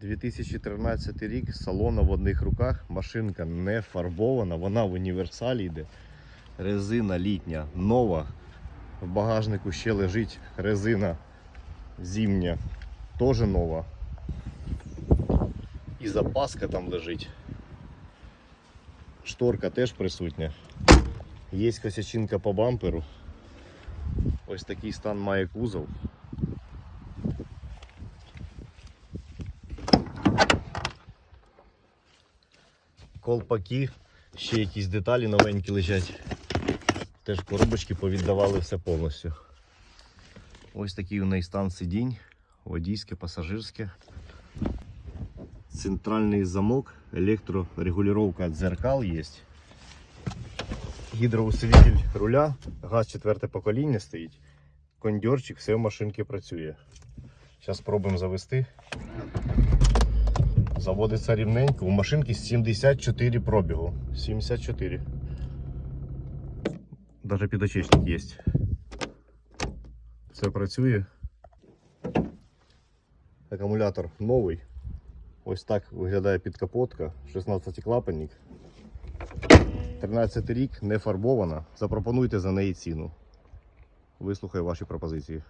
2013 рік, салона в одних руках, машинка не фарбована, вона в універсалі йде. Резина літня, нова. В багажнику ще лежить резина зимня, теж нова. І запаска там лежить. Шторка теж присутня. Є косячинка по бамперу. Ось такий стан має кузов. Колпаки, ще якісь деталі новенькі лежать. Теж коробочки повіддавали все повністю. Ось такий у неї стан сидінь, водійське, пасажирське. Центральний замок, електрорегулювання дзеркал є. Гідроусилитель руля, газ четверте покоління стоїть. Кондьорчик, все в машинці працює. Зараз спробуємо завести. Заводиться рівненько. У машинки 74 пробігу. 74. Даже підочечник є. Все працює. Акумулятор новий. Ось так виглядає підкапотка. 16 клапанник. 13 рік, не фарбована. Запропонуйте за неї ціну. Вислухаю ваші пропозиції.